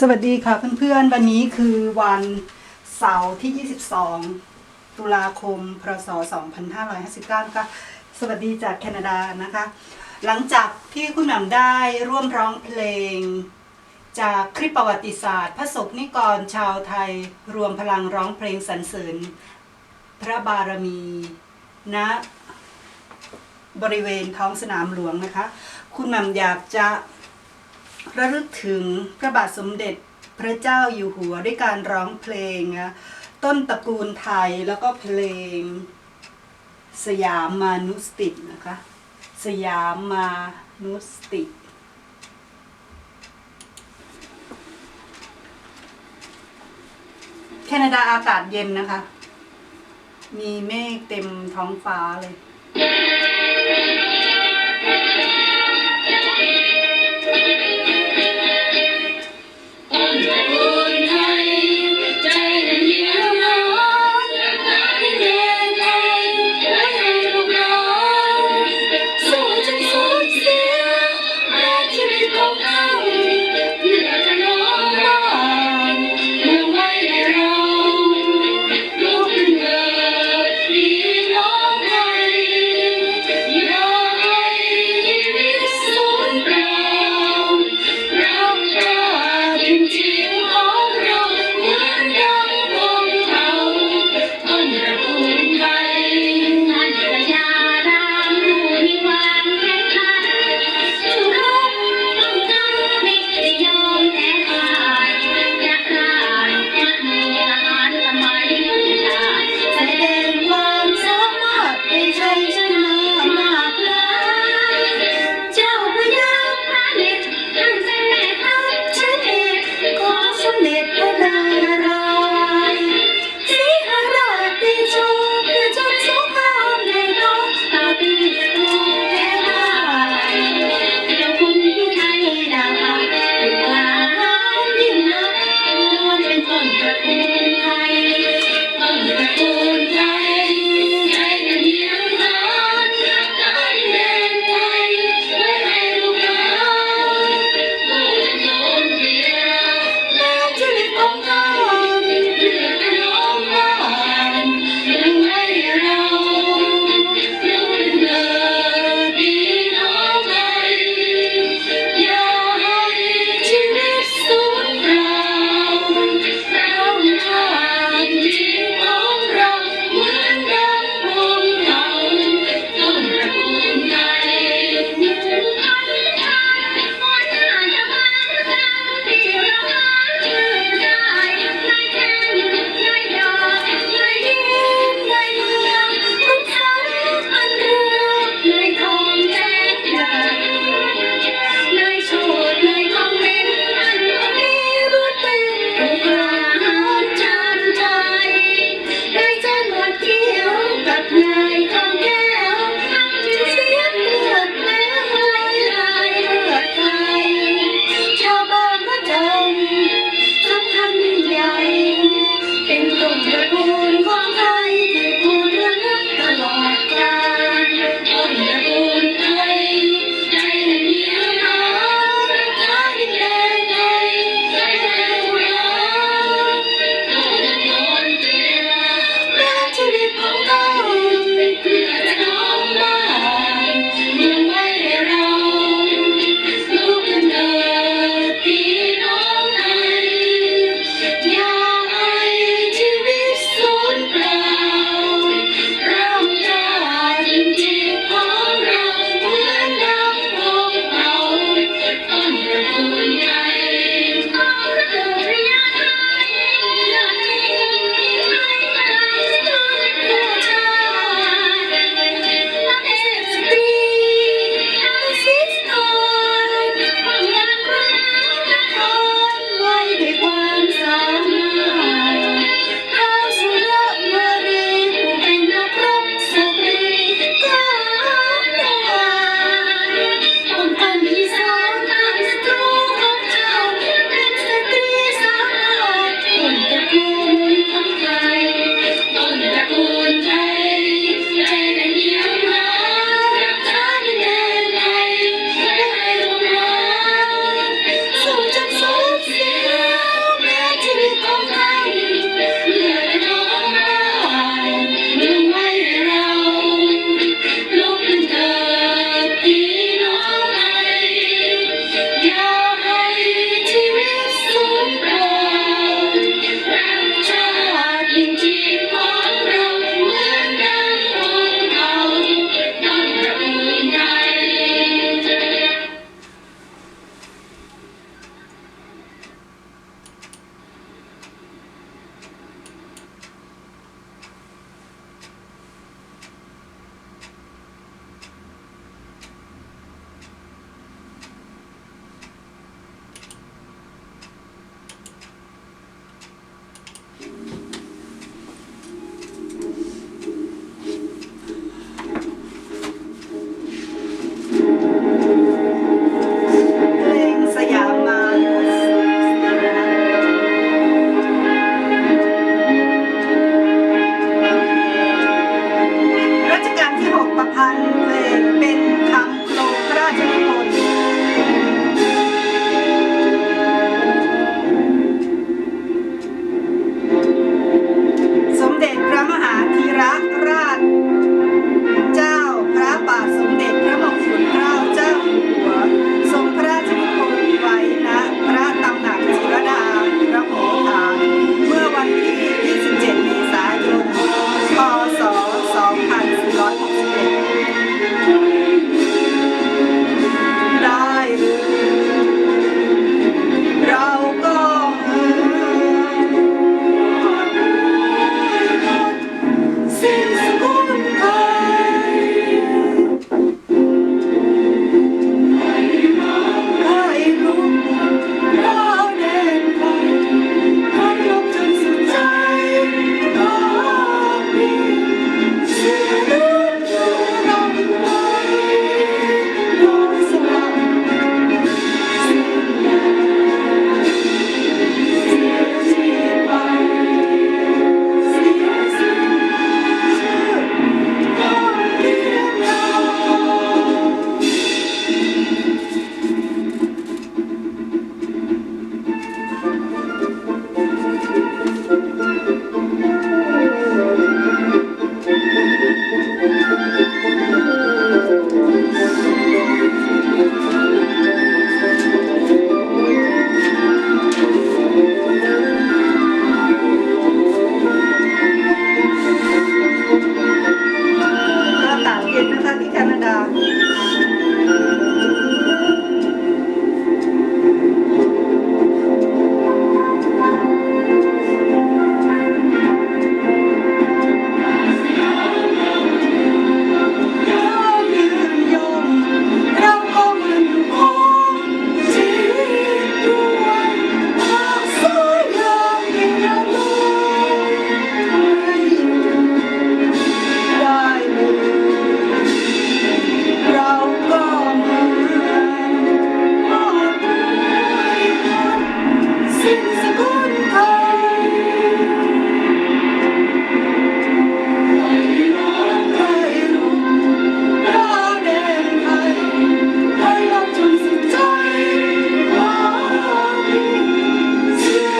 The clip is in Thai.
สวัสดีค่ะเพื่อนๆ วันนี้คือวันเสาร์ที่ 22 ตุลาคม พศ 2559ค่ะสวัสดีจากแคนาดานะคะ หลังจากที่คุณหม่ำได้ร่วมร้องเพลง จากคลิปประวัติศาสตร์ พระศกนิกรชาวไทยรวมพลังร้องเพลงสรรเสริญ พระบารมีณนะบริเวณท้องสนามหลวงนะคะ คุณหม่ำอยากจะ ระลึกถึงพระบาทสมเด็จพระเจ้าอยู่หัวด้วยการร้องเพลงนะต้นตระกูลไทยแล้วก็เพลง สยามมานุสตินะคะ สยามมานุสติแคนาดาอากาศเย็นนะคะ มีเมฆเต็มท้องฟ้าเลย